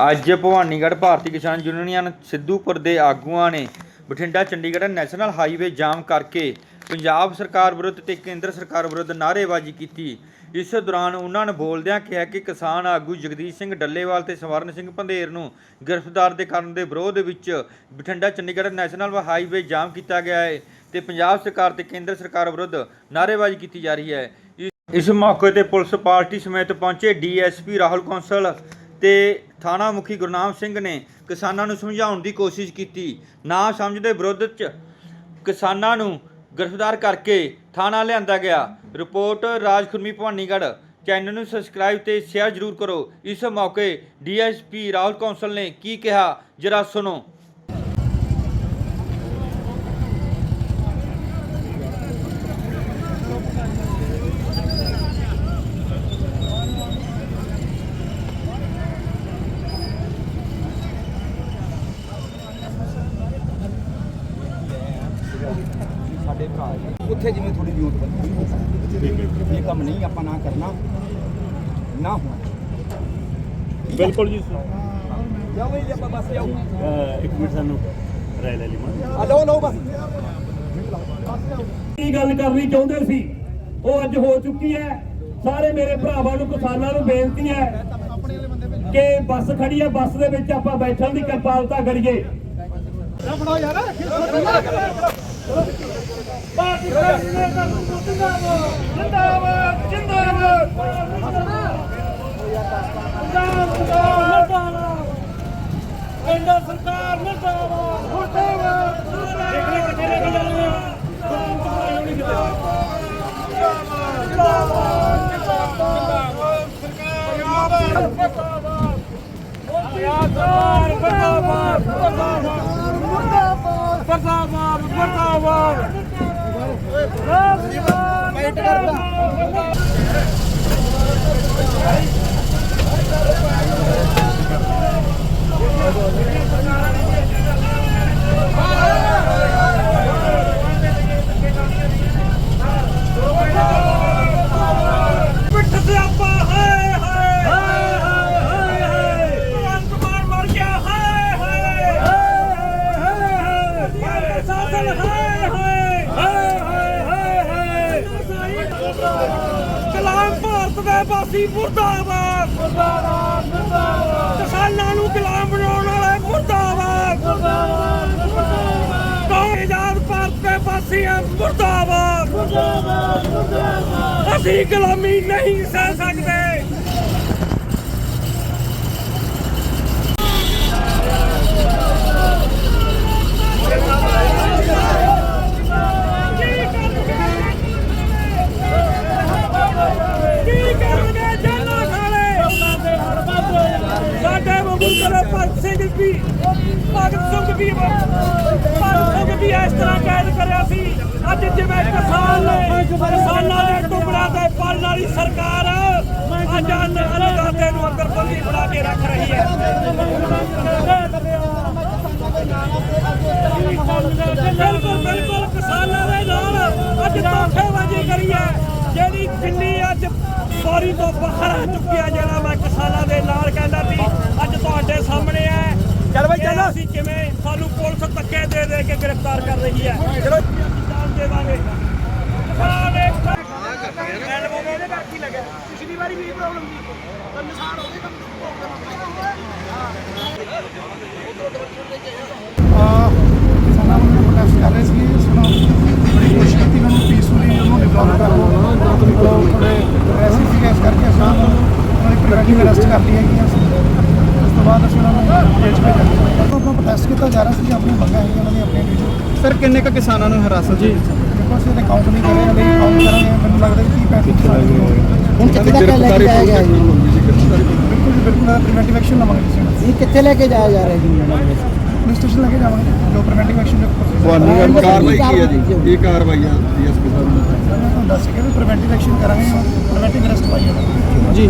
ਅੱਜ ਭਵਾਨੀਗੜ੍ਹ ਭਾਰਤੀ ਕਿਸਾਨ ਯੂਨੀਅਨ ਸਿੱਧੂਪੁਰ ਦੇ ਆਗੂਆਂ ਨੇ Bathinda Chandigarh national highway jam ਕਰਕੇ ਪੰਜਾਬ ਸਰਕਾਰ ਵਿਰੁੱਧ ਤੇ ਕੇਂਦਰ ਸਰਕਾਰ ਵਿਰੁੱਧ ਨਾਅਰੇਬਾਜ਼ੀ ਕੀਤੀ। ਇਸ ਦੌਰਾਨ ਉਹਨਾਂ ਨੇ ਬੋਲਦਿਆਂ ਕਿਹਾ ਕਿ ਕਿਸਾਨ ਆਗੂ ਜਗਦੀਸ਼ ਸਿੰਘ ਡੱਲੇਵਾਲ ਤੇ ਸਵਰਨ ਸਿੰਘ ਪੰਧੇਰ ਨੂੰ ਗ੍ਰਿਫਤਾਰ ਦੇ ਕਰਨ ਦੇ ਵਿਰੋਧ ਵਿੱਚ Bathinda Chandigarh national highway jam ਕੀਤਾ ਗਿਆ ਹੈ ਤੇ ਪੰਜਾਬ ਸਰਕਾਰ ਤੇ ਕੇਂਦਰ ਸਰਕਾਰ ਵਿਰੁੱਧ ਨਾਅਰੇਬਾਜ਼ੀ ਕੀਤੀ ਜਾ ਰਹੀ ਹੈ। ਇਸ- ਮੌਕੇ ਤੇ ਪੁਲਿਸ ਪਾਰਟੀ ਸਮੇਤ ਪਹੁੰਚੇ ਡੀਐਸਪੀ ਰਾਹੁਲ ਕੌਂਸਲ ਤੇ ਥਾਣਾ ਮੁਖੀ ਗੁਰਨਾਮ ਸਿੰਘ ਨੇ ਕਿਸਾਨਾਂ ਨੂੰ ਸਮਝਾਉਣ ਦੀ ਕੋਸ਼ਿਸ਼ ਕੀਤੀ। ਨਾ ਸਮਝਦੇ ਵਿਰੁੱਧ ਚ ਕਿਸਾਨਾਂ ਨੂੰ ਗ੍ਰਿਫਤਾਰ ਕਰਕੇ ਥਾਣਾ ਲਿਆਂਦਾ ਗਿਆ। ਰਿਪੋਰਟ ਰਾਜ ਖੁਰਮੀ ਭਵਾਨੀਗੜ੍ਹ। ਚੈਨਲ ਨੂੰ ਸਬਸਕ੍ਰਾਈਬ ਤੇ ਸ਼ੇਅਰ ਜ਼ਰੂਰ ਕਰੋ। ਇਸ ਮੌਕੇ ਡੀਐਸਪੀ ਰਾਹੁਲ ਕੌਂਸਲ ਨੇ ਕੀ ਕਿਹਾ, ਜਰਾ ਸੁਣੋ। ਉੱਥੇ ਜਿਵੇਂ ਥੋੜੀ ਵਿਉਂਤ ਸਕਦੀ ਇਹ ਕੰਮ ਨਹੀਂ ਆਪਾਂ ਨਾ ਕਰਨਾ ਨਾ ਹੋਣਾ ਬਿਲਕੁਲ ਜੀ। ਜਾਓ ਜੀ ਆਪਾਂ ਬਸ ਜਾਓ ਇੱਕ ਮਿੰਟ ਸਾਨੂੰ ਰਾਇ ਲੈ ਲਈ ਮੈਂ। ਆ ਲਓ ਲਓ ਬਸ। ਕੀ ਗੱਲ ਕਰਨੀ ਚਾਹੁੰਦੇ ਸੀ? ਉਹ ਅੱਜ ਹੋ ਚੁੱਕੀ ਹੈ। ਸਾਰੇ ਮੇਰੇ ਭਰਾਵਾਂ ਨੂੰ ਕਿਸਾਨਾਂ ਨੂੰ ਬੇਨਤੀ ਹੈ ਕਿ ਬੱਸ ਖੜੀ ਹੈ। ਬੱਸ ਦੇ ਵਿੱਚ ਆਪਾਂ ਬੈਠਣ ਦੀ ਕਿਰਪਾਲਤਾ ਕਰੀਏ। ਜਿੰਦਾਬਾਦ ਜਿੰਦਾਬਾਦ ਕੇਂਦਰ ਸਰਕਾਰ ਮੁਰਦਾਬਾਦ ਮੁਰਦਾਬਾਦ। ਦੇਖ ਲੈ ਕਿੱਥੇ ਲੈ ਕੇ ਜਾਂਦੇ ਆ ਸਰਕਾਰ ਮੁਰਦਾਬਾਦ ਮੁਰਦਾਬਾਦ। ਮੁਰਦਾਬਾਦ ਮੁਰਦਾਬਾਦ। ਵੇਟ ਕਰਦਾ ਵਾਸੀ ਮੁਰਦਾਬਾਦ। ਮੁਰਦਾਬਾਦ ਮੁਰਦਾਬਾਦ। ਕਿਸਾਨਾਂ ਨੂੰ ਗੁਲਾਮ ਬਣਾਉਣ ਵਾਲੇ ਮੁਰਦਾਬਾਦ। ਮੁਰਦਾਬਾਦ ਮੁਰਦਾਬਾਦ। ਆਜ਼ਾਦ ਭਾਰਤ ਦੇ ਵਾਸੀ ਆ ਮੁਰਦਾਬਾਦ। ਮੁਰਦਾਬਾਦ ਮੁਰਦਾਬਾਦ। ਅਸੀਂ ਗੁਲਾਮੀ ਨਹੀਂ ਸਹਿ ਸਕਦੇ ਕੀ ਕਰਨਗੇ ਜਾਨਾ ਖਾਲੇ ਸਾਡੇ ਵਾਂਗੂ ਕਰੇ ਭਗਤ ਸਿੰਘ ਵੀ ਭਗਤ ਸਿੰਘ ਵੀ ਭਗਤ ਸਿੰਘ ਵੀ ਇਸ ਤਰ੍ਹਾਂ ਕੈਦ ਕਰਿਆ ਸੀ। ਅੱਜ ਜਿਵੇਂ ਕਿਸਾਨ ਨੇ ਕਿਸਾਨਾਂ ਦੇ ਟੁਕੜਾ ਤੇ ਪਾਲਣ ਵਾਲੀ ਸਰਕਾਰ ਅੱਜ ਅੰਨ ਨੂੰ ਅੰਦਰ ਬੰਦੀ ਬਣਾ ਕੇ ਰੱਖ ਰਹੀ ਹੈ। ਬਿਲਕੁਲ ਬਿਲਕੁਲ ਕਿਸਾਨਾਂ ਦੇ ਨਾਲ ਅੱਜ ਧੋਖੇਬਾਜ਼ੀ ਕਰੀ ਹੈ। ਜਿਹੜੀ ਦਿੱਲੀ ਅੱਜ ਸੌਰੀ ਤੋਂ ਬਾਹਰ ਆ ਚੁੱਕਿਆ ਜਿਹੜਾ ਮੈਂ ਕਿਸਾਨਾਂ ਦੇ ਨਾਲ ਕਹਿੰਦਾ ਸੀ ਅੱਜ ਤੁਹਾਡੇ ਸਾਹਮਣੇ ਹੈ। ਚੱਲ ਬਈ ਚੱਲ। ਅਸੀਂ ਕਿਵੇਂ ਸਾਨੂੰ ਪੁਲਿਸ ਧੱਕੇ ਦੇ ਦੇ ਕੇ ਗ੍ਰਿਫਤਾਰ ਕਰ ਰਹੀ ਹੈ। ਚਲੋ ਜਾਨ ਦੇਵਾਂਗੇ ਕਿਸਾਨ ਇੱਕ ਇਹਦੇ ਕਰਕੇ ਹੀ ਲੱਗਿਆ ਪਿਛਲੀ ਵਾਰੀ ਵੀ ਪ੍ਰੋਬਲਮ ਸੀ ਤਾਂ ਨਿਸ਼ਾਨ ਹੋ ਗਏ ਕਿਸਾਨਾਂ ਨੂੰ ਪ੍ਰੋਟੈਸਟ ਕਰ ਰਹੇ ਸੀ ਸੁਣੋ ਬੜੀ ਕੋਸ਼ਿਸ਼ ਕੀਤੀ ਮੈਨੂੰ ਪੀਸਫੁਲੀ ਉਹਨੂੰ ਡਿਵਲਪ ਕਰਨ ਨੂੰ ਥੋੜੇ ਐਸੀ ਸੀ ਇਸ ਕਰਕੇ ਅਸੀਂ ਉਹਨਾਂ ਦੀ ਪ੍ਰੀਵੈਂਟਿਵ ਅਰੈਸਟ ਕਰ ਲਈ ਹੈਗੀਆਂ ਸੀ ਉਸ ਤੋਂ ਬਾਅਦ ਅਸੀਂ ਉਹਨਾਂ ਨੂੰ ਜੇਲ੍ਹ 'ਚ ਭੇਜਿਆ ਆਪਾਂ ਕੀਤਾ ਜਾ ਰਿਹਾ ਸੀ ਆਪਣੀ ਮੰਗਾਂ ਹੈਗੀਆਂ ਉਹਨਾਂ ਦੀ ਆਪਣੀ ਇੰਡੀਵਿਜੂਅਲ ਸਰ ਕਿੰਨੇ ਕ ਕਿਸਾਨਾਂ ਨੂੰ ਹਿਰਾਸਤ ਜੀ ਦੇਖੋ ਅਸੀਂ ਤੇ ਕਾਊਂਟ ਨਹੀਂ ਕਰ ਰਹੇ ਹਲੇ ਕਾਊਂਟ ਕਰਾਂਗੇ ਮੈਨੂੰ ਲੱਗਦਾ ਕਿ 30 ਪੈਸੇ ਹੁਣ ਕਿੱਥੇ ਤੱਕ ਲੈ ਕੇ ਜਾਇਆ ਗਿਆ ਜੀ ਬਿਲਕੁਲ ਜੀ ਬਿਲਕੁਲ ਪ੍ਰੀਵੈਂਟਿਵ ਐਕਸ਼ਨ ਲਵਾਂਗੇ ਇਹ ਕਿੱਥੇ ਲੈ ਕੇ ਜਾਇਆ ਜਾ ਰਿਹਾ ਜੀ? ਪੁਲਿਸ ਸਟੇਸ਼ਨ ਲੈ ਕੇ ਜਾਵਾਂਗੇ ਜੋ ਪ੍ਰੀਵੈਂਟਿਵ ਐਕਸ਼ਨ ਭਵਾਨੀਗੜ੍ਹ ਕਾਰਵਾਈ ਕੀ ਹੈ ਜੀ? ਇਹ ਕਾਰਵਾਈ ਆ ਡੀਐਸਪੀ ਸਾਹਿਬ ਨੇ। ਤੁਹਾਨੂੰ ਦੱਸ ਕੇ ਵੀ ਪ੍ਰੀਵੈਂਟਿਵ ਐਕਸ਼ਨ ਕਰਾਂਗੇ ਪ੍ਰੀਵੈਂਟਿਵ ਅਰੈਸਟ ਪਾਈ ਹੈ ਜੀ।